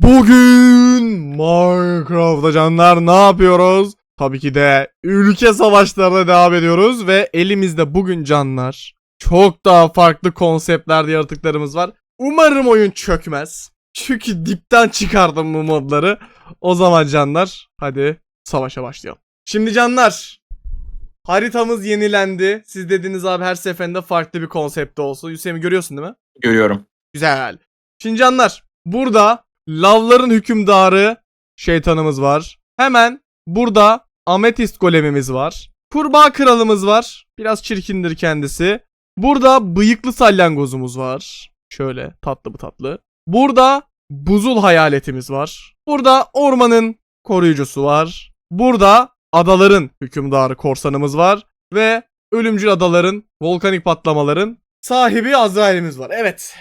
Bugün Minecraft'ta canlar ne yapıyoruz? Tabii ki de ülke savaşlarına devam ediyoruz ve elimizde bugün canlar çok daha farklı konseptlerde yaratıklarımız var. Umarım oyun çökmez. Çünkü dipten çıkardım bu modları. O zaman canlar hadi savaşa başlayalım. Şimdi canlar haritamız yenilendi. Siz dediniz abi her seferinde farklı bir konsepte olsun. Hüseyin görüyorsun değil mi? Görüyorum. Güzel. Şimdi canlar burada lavların hükümdarı şeytanımız var. Hemen burada ametist golemimiz var. Kurbağa kralımız var. Biraz çirkindir kendisi. Burada bıyıklı salyangozumuz var. Şöyle tatlı bu tatlı. Burada buzul hayaletimiz var. Burada ormanın koruyucusu var. Burada adaların hükümdarı korsanımız var. Ve ölümcül adaların, volkanik patlamaların sahibi Azrail'imiz var. Evet.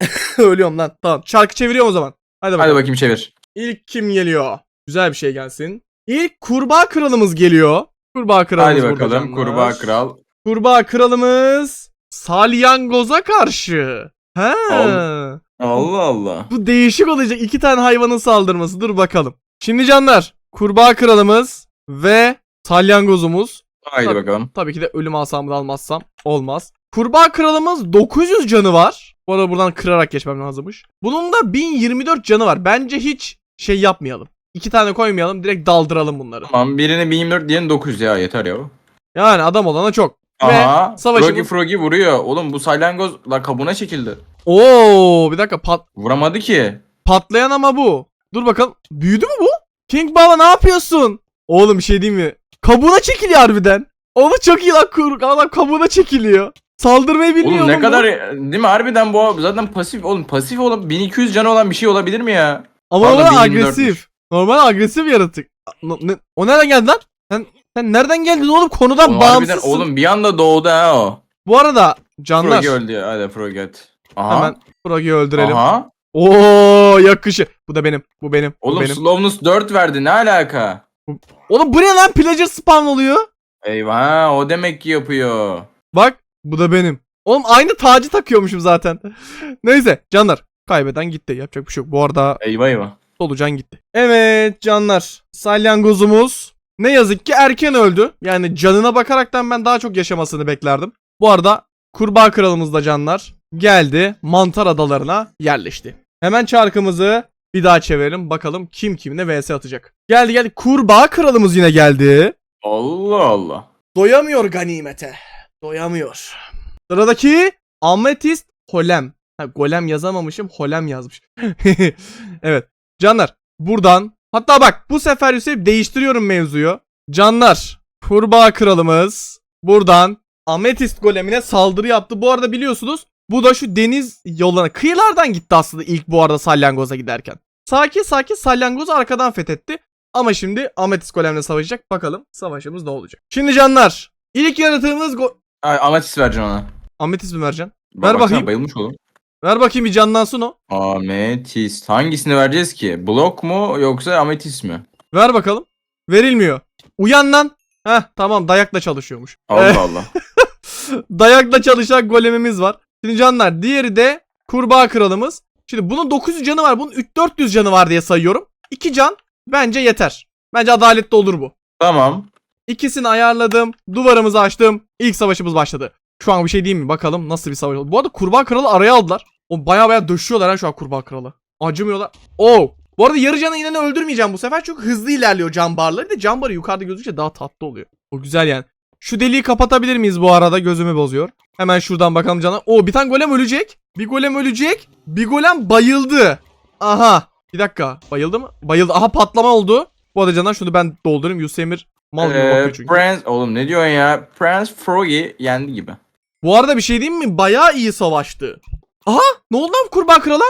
Ölüyorum lan. Tamam. Şarkı çeviriyorum o zaman. Hadi bakalım. Hadi bakayım çevir. İlk kim geliyor? Güzel bir şey gelsin. İlk kurbağa kralımız geliyor. Kurbağa kralımız Hadi bakalım canlar. kurbağa kral. Kurbağa kralımız salyangoza karşı. Ha. Al. Allah Allah. Bu değişik olacak. İki tane hayvanın saldırması. Dur bakalım. Şimdi canlar. Kurbağa kralımız ve salyangozumuz. Haydi Tabii. bakalım. Tabii ki de ölüm asamı da almazsam olmaz. Kurbağa kralımız 900 canı var. Bu arada buradan kırarak geçmem lazımmış. Bunun da 1024 canı var. Bence hiç şey yapmayalım. İki tane koymayalım. Direkt daldıralım bunları. Tamam birini 1024 diğerini 900 ya yeter ya. Yani adam olana çok. Aha. savaşımız- Froggy Froggy vuruyor. Oğlum bu salyangoz la kabuğuna çekildi. Oo, bir dakika pat Vuramadı ki. patlayan ama bu. Dur bakalım. Büyüdü mü bu? King Baba ne yapıyorsun? Oğlum bir şey diyeyim mi? Kabuğuna çekiliyor harbiden. Oğlum çok iyi lan kur. Adam kabuğuna çekiliyor. Saldırmayı bilmiyor Oğlum ne bu. kadar değil mi harbiden bu zaten pasif oğlum pasif olan 1200 canı olan bir şey olabilir mi ya? Ama Pardon, normal 1024'müş. agresif. Normal agresif yaratık. No- ne- o nereden geldi lan? Sen, sen nereden geldin oğlum? Konudan Oğlum, harbiden bağımsızsın. oğlum bir anda doğdu ha o. Bu arada canlar Froggy öldü ya. Hadi Froggy at. Aha. hemen Froggy'yi öldürelim. Aha. Oo yakışı. Bu da benim. Bu benim. Bu Oğlum benim. slowness 4 verdi ne alaka? Oğlum bu ne lan? Pillager spawn oluyor. Eyvah o demek ki yapıyor. Bak bu da benim. Oğlum aynı tacı takıyormuşum zaten. Neyse canlar. Kaybeden gitti. Yapacak bir şey yok. Bu arada Eyvah eyvah. solucan gitti. Evet canlar. Salyangozumuz ne yazık ki erken öldü. Yani canına bakaraktan ben daha çok yaşamasını beklerdim. Bu arada kurbağa kralımız da canlar geldi. Mantar adalarına yerleşti. Hemen çarkımızı bir daha çevirelim. Bakalım kim kimle vs atacak. Geldi geldi. Kurbağa kralımız yine geldi. Allah Allah. Doyamıyor ganimete. Doyamıyor. Sıradaki Ametist Holem. Ha, golem yazamamışım. Holem yazmış. evet. Canlar buradan hatta bak bu sefer Hüseyin değiştiriyorum mevzuyu. Canlar kurbağa kralımız buradan Ametist golemine saldırı yaptı. Bu arada biliyorsunuz bu da şu deniz yollarına kıyılardan gitti aslında ilk bu arada salyangoza giderken. Sakin sakin salyangozu arkadan fethetti. Ama şimdi Ametist golemle savaşacak. Bakalım savaşımız ne olacak. Şimdi canlar ilk yaratığımız go- Ay, ametist vereceksin ona. Ametist mi vereceksin? Ver baksana, bakayım. Bayılmış oğlum. Ver bakayım bir canlansın o. Ametist. Hangisini vereceğiz ki? Blok mu yoksa ametist mi? Ver bakalım. Verilmiyor. Uyan lan. Heh tamam dayakla çalışıyormuş. Allah Allah. dayakla çalışan golemimiz var. Şimdi canlar diğeri de kurbağa kralımız. Şimdi bunun 900 canı var. Bunun 400 canı var diye sayıyorum. 2 can bence yeter. Bence adaletli olur bu. tamam. İkisini ayarladım. Duvarımızı açtım. İlk savaşımız başladı. Şu an bir şey diyeyim mi? Bakalım nasıl bir savaş oldu. Bu arada kurbağa kralı araya aldılar. O baya baya döşüyorlar ha şu an kurbağa kralı. Acımıyorlar. Oo. Bu arada yarı canı inanı öldürmeyeceğim bu sefer. Çok hızlı ilerliyor can barları. Bir de can barı yukarıda gözükçe daha tatlı oluyor. O güzel yani. Şu deliği kapatabilir miyiz bu arada? Gözümü bozuyor. Hemen şuradan bakalım cana. Oo bir tane golem ölecek. Bir golem ölecek. Bir golem bayıldı. Aha. Bir dakika. Bayıldı mı? Bayıldı. Aha patlama oldu. Bu arada canlar şunu ben doldurayım. Yusemir mal gibi Ee, bakıyor çünkü. Prince, oğlum ne diyorsun ya? Prince Froggy yendi gibi. Bu arada bir şey diyeyim mi? Bayağı iyi savaştı. Aha ne oldu lan kurbağa krala?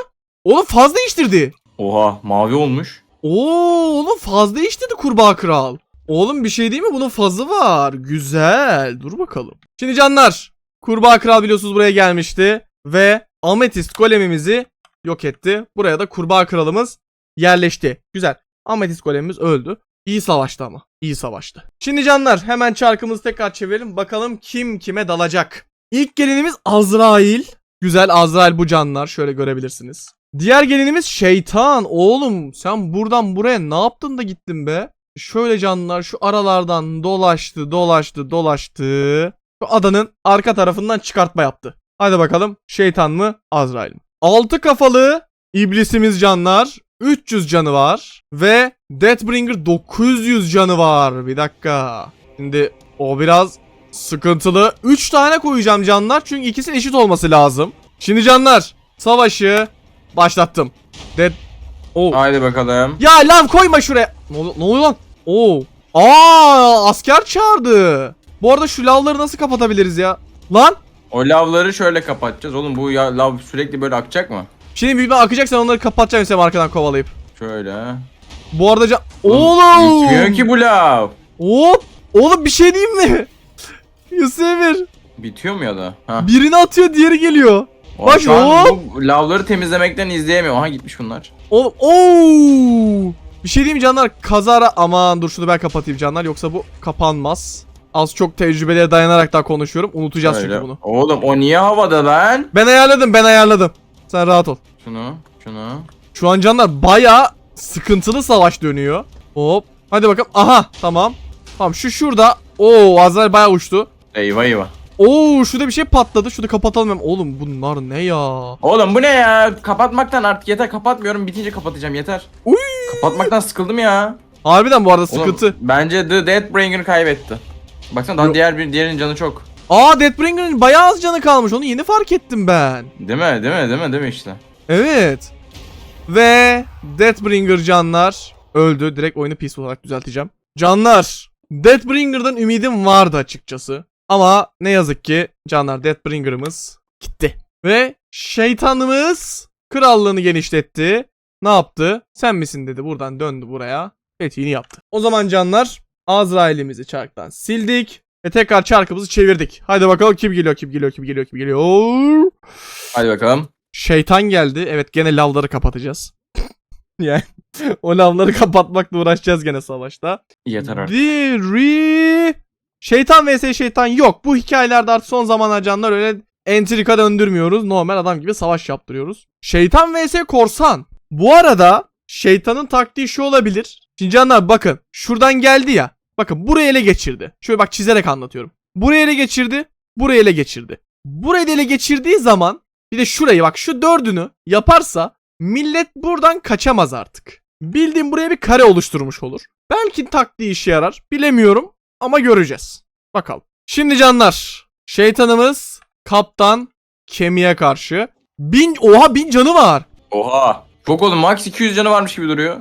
Oğlum faz değiştirdi. Oha mavi olmuş. Oo oğlum faz değiştirdi kurbağa kral. Oğlum bir şey değil mi? Bunun fazı var. Güzel. Dur bakalım. Şimdi canlar. Kurbağa kral biliyorsunuz buraya gelmişti. Ve ametist golemimizi yok etti. Buraya da kurbağa kralımız yerleşti. Güzel. Ametist golemimiz öldü. İyi savaştı ama. İyi savaştı. Şimdi canlar hemen çarkımızı tekrar çevirelim. Bakalım kim kime dalacak. İlk gelenimiz Azrail. Güzel Azrail bu canlar. Şöyle görebilirsiniz. Diğer gelinimiz şeytan. Oğlum sen buradan buraya ne yaptın da gittin be? Şöyle canlılar şu aralardan dolaştı, dolaştı, dolaştı. Şu adanın arka tarafından çıkartma yaptı. Hadi bakalım şeytan mı Azrail mi? Altı kafalı iblisimiz canlar. 300 canı var. Ve Deathbringer 900 canı var. Bir dakika. Şimdi o biraz sıkıntılı. 3 tane koyacağım canlar. Çünkü ikisinin eşit olması lazım. Şimdi canlar savaşı başlattım. Dead... Oh. Haydi bakalım. Ya lav koyma şuraya. Ne, ne oluyor lan? Oo. Aa asker çağırdı. Bu arada şu lavları nasıl kapatabiliriz ya? Lan O lavları şöyle kapatacağız. Oğlum bu ya, lav sürekli böyle akacak mı? Şimdi bir akacaksan onları kapatacağım Hüseyin arkadan kovalayıp. Şöyle. Bu arada can... Oğlum, Bitmiyor ki bu lav. Hop. Oğlum bir şey diyeyim mi? Yusuf'ur. Bitiyor mu ya da? Ha. Birini atıyor diğeri geliyor. Bak, Şu an hop. bu lavları temizlemekten izleyemiyor. Aha gitmiş bunlar. Oğlum ooo. Bir şey diyeyim canlar? Kazara aman dur şunu ben kapatayım canlar yoksa bu kapanmaz. Az çok tecrübelere dayanarak daha konuşuyorum. Unutacağız Şöyle. çünkü bunu. Oğlum o niye havada lan? Ben ayarladım ben ayarladım. Sen rahat ol. Şunu, şunu. Şu an canlar baya sıkıntılı savaş dönüyor. Hop. Hadi bakalım. Aha tamam. Tamam şu şurada. Oo Azrail baya uçtu. Eyvah eyvah. Oo şurada bir şey patladı. Şunu kapatalım hem. Oğlum bunlar ne ya? Oğlum bu ne ya? Kapatmaktan artık yeter. Kapatmıyorum. Bitince kapatacağım yeter. Uy. Kapatmaktan sıkıldım ya. Harbiden bu arada Oğlum, sıkıntı. bence The Deathbringer kaybetti. Baksana daha Yok. diğer bir diğerinin canı çok. Aa Deathbringer'ın bayağı az canı kalmış. Onu yeni fark ettim ben. Değil mi? Değil mi? Değil mi? Değil mi işte? Evet. Ve Deathbringer canlar öldü. Direkt oyunu peace olarak düzelteceğim. Canlar. Deathbringer'dan ümidim vardı açıkçası. Ama ne yazık ki canlar Deathbringer'ımız gitti. Ve şeytanımız krallığını genişletti. Ne yaptı? Sen misin dedi. Buradan döndü buraya. Fetihini yaptı. O zaman canlar Azrail'imizi çarktan sildik. Ve tekrar çarkımızı çevirdik. Hadi bakalım kim geliyor, kim geliyor, kim geliyor, kim geliyor. Hadi bakalım. Şeytan geldi. Evet gene lavları kapatacağız. yani o lavları kapatmakla uğraşacağız gene savaşta. Yeter artık. Diri. Şeytan vs şeytan yok. Bu hikayelerde artık son zamanlar canlar öyle entrika döndürmüyoruz. Normal adam gibi savaş yaptırıyoruz. Şeytan vs korsan. Bu arada şeytanın taktiği şu olabilir. Şimdi canlar bakın şuradan geldi ya. Bakın burayı ele geçirdi. Şöyle bak çizerek anlatıyorum. Burayı ele geçirdi. Burayı ele geçirdi. Burayı da ele geçirdiği zaman bir de şurayı bak şu dördünü yaparsa millet buradan kaçamaz artık. Bildiğim buraya bir kare oluşturmuş olur. Belki taktiği işe yarar. Bilemiyorum ama göreceğiz. Bakalım. Şimdi canlar. Şeytanımız kaptan kemiğe karşı. Bin, oha bin canı var. Oha. Çok oğlum max 200 canı varmış gibi duruyor.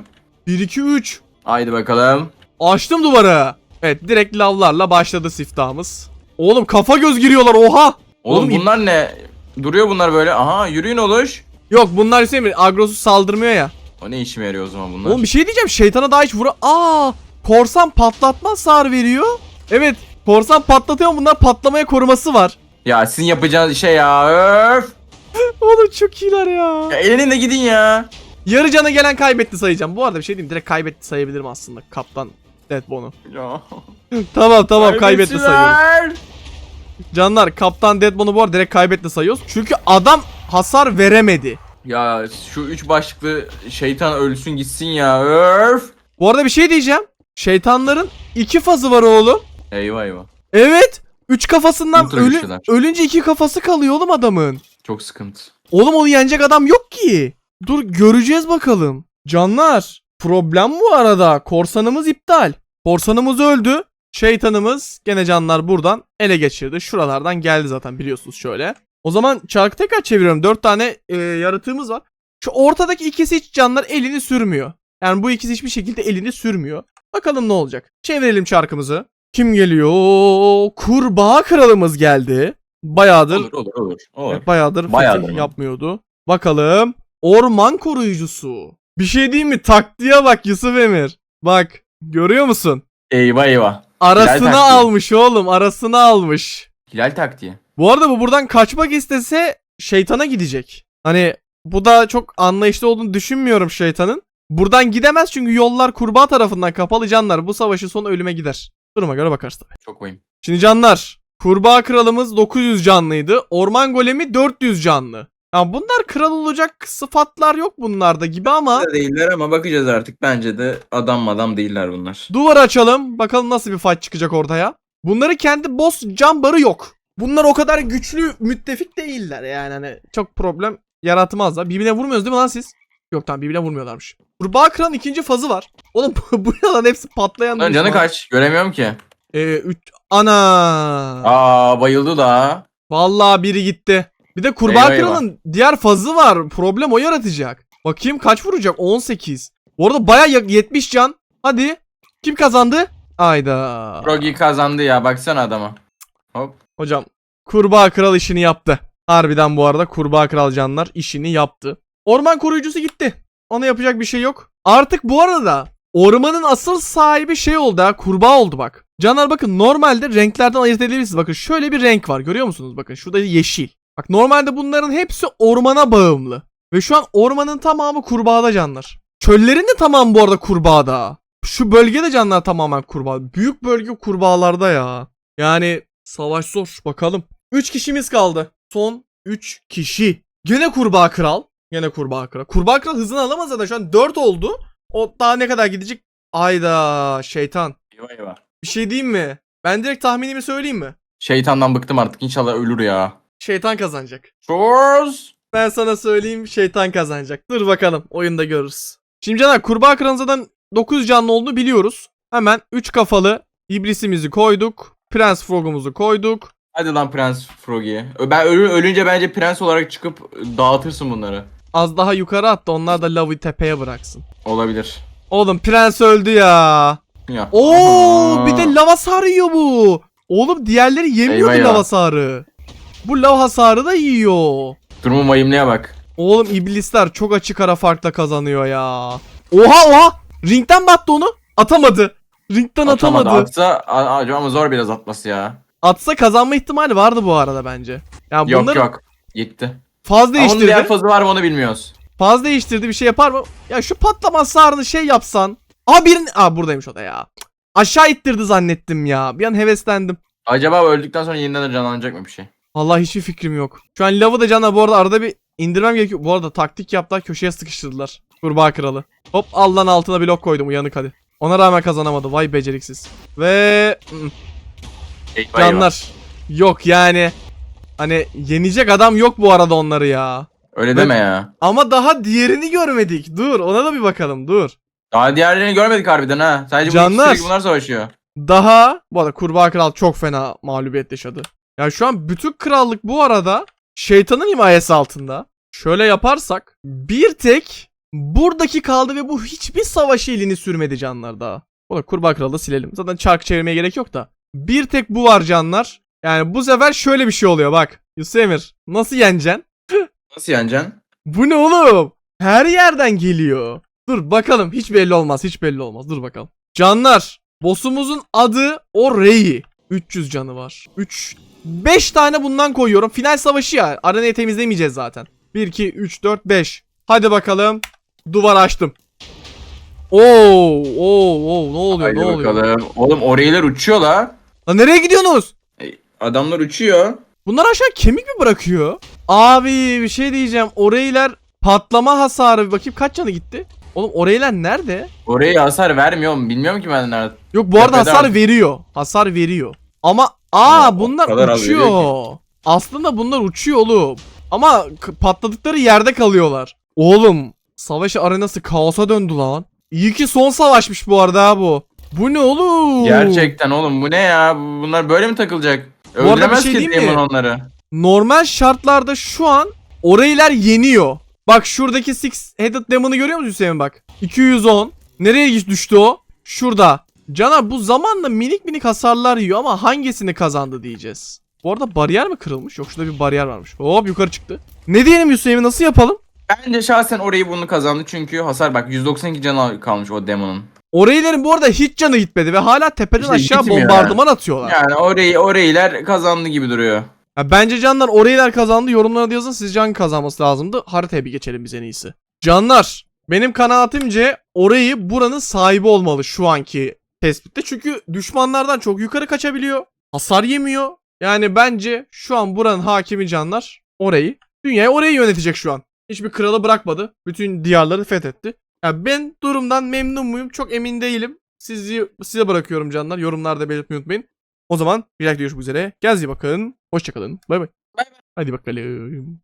1 2 3. Haydi bakalım. Açtım duvarı. Evet direkt lavlarla başladı siftahımız. Oğlum kafa göz giriyorlar oha. Oğlum, Oğlum, bunlar ne? Duruyor bunlar böyle. Aha yürüyün oluş. Yok bunlar Hüseyin Bey, agrosu saldırmıyor ya. O ne işime yarıyor o zaman bunlar? Oğlum bir şey diyeceğim şeytana daha hiç vura... Aa korsan patlatma sar veriyor. Evet korsan patlatıyor ama bunlar patlamaya koruması var. Ya sizin yapacağınız şey ya. Öf. Oğlum çok iyiler ya. Ya elinin de gidin ya. Yarı cana gelen kaybetti sayacağım. Bu arada bir şey diyeyim direkt kaybetti sayabilirim aslında kaptan Deadbon'u. Tamam tamam kaybetti sayıyorum. Canlar kaptan Deadbon'u bu arada direkt kaybetti sayıyoruz. Çünkü adam hasar veremedi. Ya şu üç başlıklı şeytan ölsün gitsin ya. Öf. Bu arada bir şey diyeceğim. Şeytanların iki fazı var oğlum. Eyvah eyvah. Evet. Üç kafasından Ultra ölü, güçlüler. ölünce iki kafası kalıyor oğlum adamın. Çok sıkıntı. Oğlum onu yenecek adam yok ki. Dur göreceğiz bakalım. Canlar problem bu arada. Korsanımız iptal. Korsanımız öldü. Şeytanımız gene canlar buradan ele geçirdi. Şuralardan geldi zaten biliyorsunuz şöyle. O zaman çarkı tekrar çeviriyorum. Dört tane e, yaratığımız var. Şu ortadaki ikisi hiç canlar elini sürmüyor. Yani bu ikisi hiçbir şekilde elini sürmüyor. Bakalım ne olacak. Çevirelim çarkımızı. Kim geliyor? Kurbağa kralımız geldi. Bayağıdır Olur olur olur. olur. Evet, bayağıdır, Bayağıdır yapmıyordu. Bakalım. Orman koruyucusu. Bir şey diyeyim mi? Taktiğe bak Yusuf Emir. Bak. Görüyor musun? Eyvah eyvah. Arasına taktiği. almış oğlum. Arasına almış. Hilal taktiği. Bu arada bu buradan kaçmak istese şeytana gidecek. Hani bu da çok anlayışlı olduğunu düşünmüyorum şeytanın. Buradan gidemez çünkü yollar kurbağa tarafından kapalı canlar. Bu savaşın sonu ölüme gider. Duruma göre bakarız tabii. Çok koyayım. Şimdi canlar. Kurbağa kralımız 900 canlıydı. Orman golemi 400 canlı. Ya bunlar kral olacak sıfatlar yok bunlarda gibi ama Da değiller ama bakacağız artık. Bence de adam adam değiller bunlar. duvar açalım. Bakalım nasıl bir fight çıkacak ortaya. Bunların kendi boss jumper'ı yok. Bunlar o kadar güçlü müttefik değiller yani hani çok problem yaratmazlar. Birbirine vurmuyoruz değil mi lan siz? Yok tamam birbirine vurmuyorlarmış. Kurbağa Kral'ın ikinci fazı var. Oğlum bu ne lan hepsi patlayan Lan canı kaç? Göremiyorum ki. Ee, üç... Ana. Aa bayıldı da. Vallahi biri gitti. Bir de Kurbağa Eyvah. Kral'ın diğer fazı var. Problem o yaratacak. Bakayım kaç vuracak? 18. Bu arada baya 70 can. Hadi. Kim kazandı? Ayda. Rogi kazandı ya baksana adama. Hop. Hocam Kurbağa Kral işini yaptı. Harbiden bu arada Kurbağa Kral canlar işini yaptı. Orman koruyucusu gitti. Ona yapacak bir şey yok. Artık bu arada ormanın asıl sahibi şey oldu ha kurbağa oldu bak. Canlar bakın normalde renklerden ayırt edebilirsiniz. Bakın şöyle bir renk var görüyor musunuz? Bakın şurada yeşil. Bak normalde bunların hepsi ormana bağımlı. Ve şu an ormanın tamamı kurbağada canlar. Çöllerin de tamamı bu arada kurbağada. Şu bölgede canlar tamamen kurbağa. Büyük bölge kurbağalarda ya. Yani savaş zor bakalım. 3 kişimiz kaldı. Son 3 kişi. Gene kurbağa kral. Gene kurbağa kral. Kurbağa kral hızını alamaz zaten şu an 4 oldu. O daha ne kadar gidecek? Ayda şeytan. Eyvah eyvah. Bir şey diyeyim mi? Ben direkt tahminimi söyleyeyim mi? Şeytandan bıktım artık. İnşallah ölür ya. Şeytan kazanacak. Chores. Ben sana söyleyeyim şeytan kazanacak. Dur bakalım oyunda görürüz. Şimdi Caner kurbağa kralın zaten 9 canlı olduğunu biliyoruz. Hemen 3 kafalı iblisimizi koyduk. Prens Frog'umuzu koyduk. Hadi lan Prens Froggy. Ben ölü, ölünce bence prens olarak çıkıp dağıtırsın bunları. Az daha yukarı at da onlar da lavı tepeye bıraksın. Olabilir. Oğlum prens öldü ya. Ya. Oo Aha. bir de lav hasarı yiyor bu. Oğlum diğerleri yemiyordu Eyvah ya. lav hasarı. Bu lav hasarı da yiyor. Durumu vahimliğe bak. Oğlum iblisler çok açık ara farkla kazanıyor ya. Oha oha. Ringden battı onu. Atamadı. Ringden Atamadı. atamadı. Atsa ama zor biraz atması ya. Atsa kazanma ihtimali vardı bu arada bence. Yani Yok bunları yok. Gitti. faz Ama onun değiştirdi. diğer fazı var mı onu bilmiyoruz. Faz değiştirdi bir şey yapar mı? Ya şu patlama hasarını şey yapsan. Aa birin... Aa buradaymış o da ya. Aşağı ittirdi zannettim ya. Bir an heveslendim. Acaba öldükten sonra yeniden de canlanacak mı bir şey? Vallahi hiçbir fikrim yok. Şu an lavı da canla bu arada arada bir indirmem gerekiyor. Bu arada taktik yaptılar köşeye sıkıştırdılar. Kurbağa kralı. Hop Allah'ın altına blok koydum uyanık hadi. Ona rağmen kazanamadı. Vay beceriksiz. Ve Eyvah canlar. Yok yani. Hani yenecek adam yok bu arada onları ya. Öyle deme ya. Ama daha diğerini görmedik. Dur ona da bir bakalım dur. Daha diğerlerini görmedik harbiden ha. Sadece bu Canlar. ikisi bunlar savaşıyor. Daha bu arada kurbağa kral çok fena mağlubiyet yaşadı. Ya şu an bütün krallık bu arada şeytanın himayesi altında. Şöyle yaparsak bir tek buradaki kaldı ve bu hiçbir savaş elini sürmedi canlar daha. O da kurbağa kralı da silelim. Zaten çark çevirmeye gerek yok da. Bir tek bu var canlar. Yani bu sefer şöyle bir şey oluyor bak. Yusuf Emir nasıl yeneceksin? Nasıl yeneceksin? Bu ne oğlum? Her yerden geliyor. Dur bakalım hiç belli olmaz hiç belli olmaz dur bakalım. Canlar boss'umuzun adı o Rei. 300 canı var. 3 5 tane bundan koyuyorum. Final savaşı ya. Arenayı temizlemeyeceğiz zaten. 1 2 3 4 5. Hadi bakalım. Duvar açtım. Oo, oo, oo, ne oluyor? Haydi ne oluyor? bakalım. Oğlum orayılar uçuyor la. Lan nereye gidiyorsunuz? Adamlar uçuyor. Bunlar aşağı kemik mi bırakıyor? Abi bir şey diyeceğim. Oraylar patlama hasarı. Bir bakayım kaç canı gitti? Oğlum oraylar nerede? Oraya hasar vermiyor mu? Bilmiyorum ki ben nerede. Yok bu arada Tepede hasar abi. veriyor. Hasar veriyor. Ama aa Ama o bunlar kadar az veriyor uçuyor. Aslında bunlar uçuyor oğlum. Ama k- patladıkları yerde kalıyorlar. Oğlum savaş arenası kaosa döndü lan. İyi ki son savaşmış bu arada ha bu. Bu ne oğlum? Gerçekten oğlum bu ne ya? Bu- Bunlar böyle mi takılacak? arada bir Öldüremez şey ki diyeyim mi? Demon onları. Normal şartlarda şu an orayılar yeniyor. Bak şuradaki Six Headed Demon'ı görüyor musun Hüseyin bak? 210. Nereye düştü o? Şurada. Caner bu zamanla minik minik hasarlar yiyor ama hangisini kazandı diyeceğiz. Bu arada bariyer mi kırılmış? Yok şurada bir bariyer varmış. Hop yukarı çıktı. Ne diyelim Hüseyin nasıl yapalım? Bence şahsen orayı bunu kazandı çünkü hasar bak 192 canı kalmış o demonun. Orayıların bu arada hiç canı gitmedi ve hala tepeden İşte aşağı bombardıman atıyorlar. Yani orayı orayılar kazandı gibi duruyor. Ya bence canlar orayılar kazandı. Yorumlara da yazın sizce hangi kazanması lazımdı. Haritaya bir geçelim biz en iyisi. Canlar benim kanaatimce orayı buranın sahibi olmalı şu anki tespitte. Çünkü düşmanlardan çok yukarı kaçabiliyor. Hasar yemiyor. Yani bence şu an buranın hakimi canlar orayı. Dünyayı orayı yönetecek şu an. Hiçbir kralı bırakmadı. Bütün diyarları fethetti. Ya ben durumdan memnun muyum? Çok emin değilim. Sizi size bırakıyorum canlar. Yorumlarda belirtmeyi unutmayın. O zaman bir dahaki görüşmek üzere. Kendinize bakın. Hoşçakalın. Bay bay. Hadi bakalım.